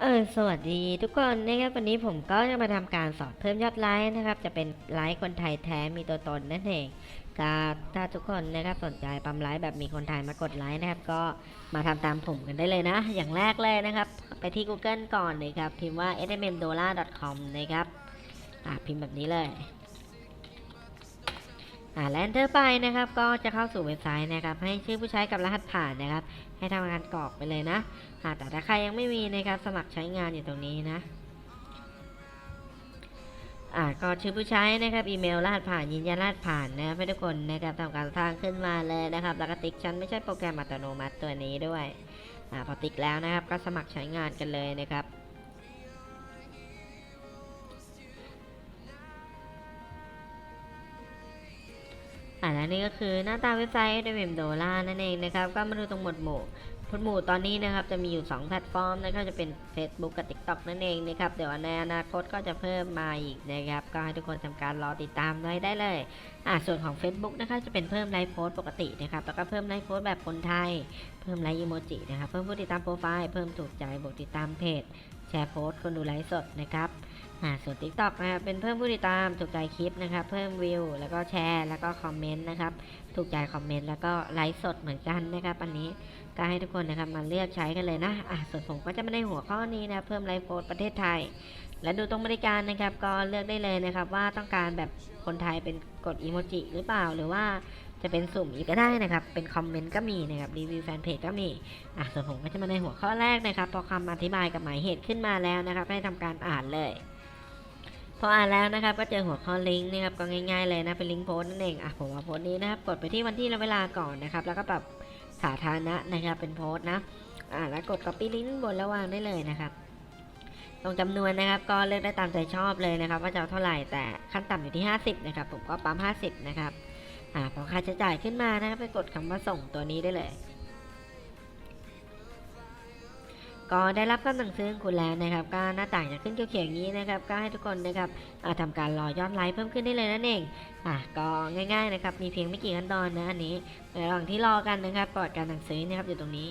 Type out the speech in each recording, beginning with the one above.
เออสวัสดีทุกคนนะครับวันนี้ผมก็จะมาทำการสอนเพิ่มยอดไลค์นะครับ จะเป็นไลค์คนไทยแท้มีตัวตนนั่นเองก็ถ้าทุกคนนะครับสนใจปั๊มไลค์แบบมีคนไทยมากดไลค์นะครับ ก็มาทำตามผมกันได้เลยนะ อย่างแรกเลยนะครับ ไปที่ Google ก่อนเลยครับ พิมพ์ว่า smmdollar.com นะครับอ่าพิมพ์แบบนี้เลย อ่าแล้ว enter ไปนะครับ ก็จะเข้าสู่เว็บไซต์นะครับ ให้ชื่อผู้ใช้กับรหัสผ่านนะครับ ให้ทำการกรอกไปเลยนะอ่าแต่ถ้าใครยังไม่มีนะครับสมัครใช้งานอยู่ตรงนี้นะอ่าก็ชื่อผู้ใช้นะครับ อีเมลรหัสผ่านยืนยันรหัสผ่านนะให้ทุกคนนะครับทำการสร้างขึ้นมาเลยนะครับ แล้วก็ติ๊กชั้นไม่ใช่โปรแกรมอัตโนมัติตัวนี้ด้วยอ่าพอติ๊กแล้วนะครับ ก็สมัครใช้งานกันเลยนะครับ อ่าและนี่ก็คือหน้าตาเว็บไซต์ด้วยเมมโดล่นั่นเองนะครับ ก็มาดูตรงหมวดหมู่หมวดหมู่ตอนนี้นะครับ จะมีอยู่ 2 แพลตฟอร์มนะครับจะเป็น Facebook กับ TikTok นั่นเองนะครับ เดี๋ยวในอนาคตก็จะเพิ่มมาอีกนะครับ ก็ให้ทุกคนทำการรอติดตามไว้ได้เลยอ่าส่วนของ Facebook นะครับจะเป็นเพิ่มไลฟ์โพสต์ปกตินะครับ แล้วก็เพิ่มไลฟ์โพสต์แบบคนไทย เพิ่มไลฟ์อีโมจินะครับ เพิ่มผู้ติดตามโปรไฟล์ เพิ่มถูกใจบวกติดตามเพจ แชร์โพสต์คนดูไลฟ์สดนะครับ อ่าส่วน TikTok นะครับเป็นเพิ่มผู้ติดตามถูกใจคลิปนะครับ เพิ่มวิว แล้วก็แชร์ แล้วก็คอมเมนต์นะครับ ถูกใจคอมเมนต์แล้วก็ไลฟ์สดเหมือนกันนะครับอันนี้ก็ให้ทุกคนนะครับมาเลือกใช้กันเลยนะอะส่วนผมก็จะไม่ได้หัวข้อนี้นะเพิ่มไลฟ์โพสประเทศไทย และดูตรงบริการนะครับ ก็เลือกได้เลยนะครับ ว่าต้องการแบบคนไทยเป็นกดอีโมจิหรือเปล่าหรือว่าจะเป็นสุ่มอีกก็ได้นะครับ เป็นคอมเมนต์ก็มีนะครับ รีวิวแฟนเพจก็มี อะ ส่วนผมก็จะมาในหัวข้อแรกนะครับ พอคำอธิบายกับหมายเหตุขึ้นมาแล้วนะครับ ให้ทำการอ่านเลย พออ่านแล้วนะครับก็เจอหัวข้อลิงก์นะครับก็ง่ายๆเลยนะเป็นลิงก์โพสต์นั่นเองอะผมเอาโพสต์นี้นะครับกดไปที่วันที่และเวลาก่อนนะครับ แล้วก็ปรับสาธารณะนะครับเป็นโพสต์นะอ่าแล้วกด copy ลิงก์บนแล้ววางได้เลยนะครับตรงจำนวนนะครับก็เลือกได้ตามใจชอบเลยนะครับ ว่าจะเอาเท่าไหร่แต่ขั้นต่ำอยู่ที่ 50 นะครับ ผมก็ปั๊ม 50 นะครับอ่าพอค่าใช้จ่ายขึ้นมานะครับไปกดคำว่าส่งตัวนี้ได้เลย ก็ได้รับคำสั่งซื้อคุณแล้วนะครับก็หน้าต่างจะขึ้นเขียวๆอย่างนี้นะครับก็ให้ทุกคนนะครับอ่าทำการรอยอดไลค์เพิ่มขึ้นได้เลยนั่นเองอะก็ง่ายๆนะครับมีเพียงไม่กี่ขั้นตอนนะอันนี้ระหว่างที่รอกันนะครับปลอดการสั่งซื้อนะครับอยู่ตรงนี้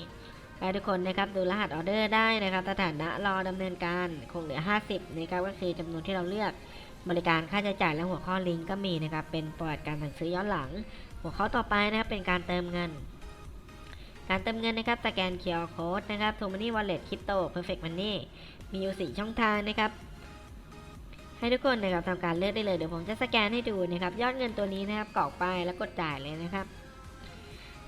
ให้ทุกคนนะครับดูรหัสออเดอร์ได้นะครับสถานะรอดำเนินการคงเหลือ 50นะครับก็คือจำนวนที่เราเลือกบริการค่าใช้จ่ายและหัวข้อลิงก์ก็มีนะครับเป็นปลอดการสั่งซื้อย้อนหลัง หัวข้อต่อไปนะครับเป็นการเติมเงิน การเติมเงินนะครับสแกน QR Code นะครับ t o Money Wallet Crypto Perfect Money มีอยู่ 4 ช่องทางนะครับ ให้ทุกคนนะครับทำการเลือกได้เลย เดี๋ยวผมจะสแกนให้ดูนะครับ ยอดเงินตัวนี้นะครับกรอกไปแล้วกดจ่ายเลยนะครับ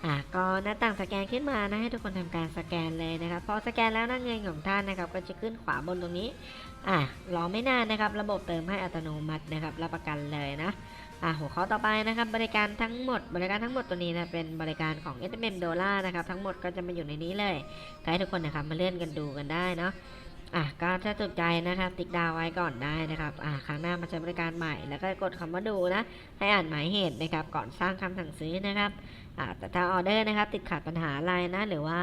อะก็หน้าต่างสแกนขึ้นมานะให้ทุกคนทำการสแกนเลยนะครับพอสแกนแล้วหน้าเงินของท่านนะครับก็จะขึ้นขวาบนตรงนี้อะรอไม่นานนะครับ ระบบเติมให้อัตโนมัตินะครับรับประกันเลยนะอะหัวข้อต่อไปนะครับบริการทั้งหมด บริการทั้งหมดตัวนี้นะเป็นบริการของ s m m Dollar นะครับทั้งหมดก็จะมาอยู่ในนี้เลยให้ทุกคนนะครับมาเลื่อนกันดูกันได้เนาะ อะก็ถ้าสนใจนะครับติ๊กดาวไว้ก่อนได้นะครับอะครั้งหน้ามาใช้บริการใหม่ แล้วก็กดคำว่าดูนะ ให้อ่านหมายเหตุนะครับ ก่อนสร้างคำสั่งซื้อนะครับอะแต่ถ้าออเดอร์นะครับ ติดขัดปัญหาอะไรนะ หรือว่า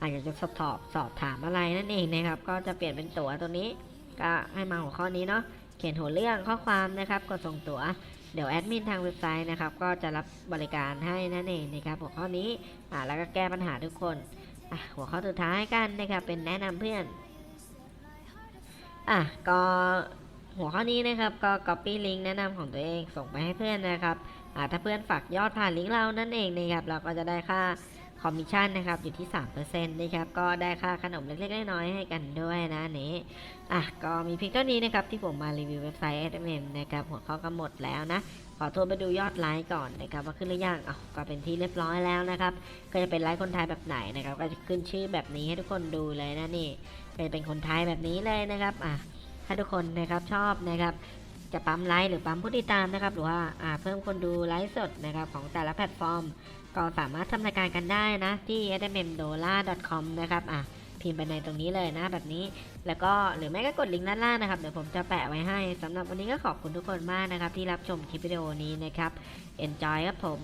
อาจจะสอบถามสอบถามอะไรนั่นเองนะครับ ก็จะเปลี่ยนเป็นตั๋วตัวนี้ ก็ให้มาหัวข้อนี้เนาะเขียนหัวเรื่องข้อความนะครับกดส่งตั๋วเดี๋ยวแอดมินทางเว็บไซต์นะครับก็จะรับบริการให้นั่นเองนะครับหัวข้อนี้อะแล้วก็แก้ปัญหาทุกคนอะหัวข้อสุดท้ายกันนะครับเป็นแนะนำเพื่อน อะก็หัวข้อนี้นะครับก็ copy link แนะนำของตัวเองส่งไปให้เพื่อนนะครับอ่าถ้าเพื่อนฝากยอดผ่านลิงก์เรานั่นเองนะครับเราก็จะได้ค่า คอมมิชชั่นนะครับอยู่ที่ 3%นะครับก็ได้ค่าขนมเล็กๆน้อยๆให้กันด้วยนะนี้อะก็มีเพียงเท่านี้นะครับที่ผมมารีวิวเว็บไซต์ SMM นะครับหัวข้อก็หมดแล้วนะขอโทษไปดูยอดไลค์ก่อนนะครับว่าขึ้นหรือยังอ๋อก็เป็นที่เรียบร้อยแล้วนะครับ ก็จะเป็นไลค์คนไทยแบบไหนนะครับ ก็จะขึ้นชื่อแบบนี้ให้ทุกคนดูเลยนะนี่ก็จะเป็นคนไทยแบบนี้เลยนะครับอะถ้าทุกคนนะครับชอบนะครับ จะปั๊มไลค์หรือปั๊มผู้ติดตามนะครับ หรือว่าเพิ่มคนดูไลฟ์สดนะครับของแต่ละแพลตฟอร์ม ก็สามารถทำรายการกันได้นะ ที่ a d m d o l a c o m นะครับอะพิมพ์ไปในตรงนี้เลยนะแบบนี้ แล้วก็หรือไม่ก็กดลิงก์ด้านล่างนะครับ เดี๋ยวผมจะแปะไว้ให้สำหรับวันนี้ก็ขอบคุณทุกคนมากนะครับ ที่รับชมคลิปวิดีโอนี้นะครับ enjoy ครับผม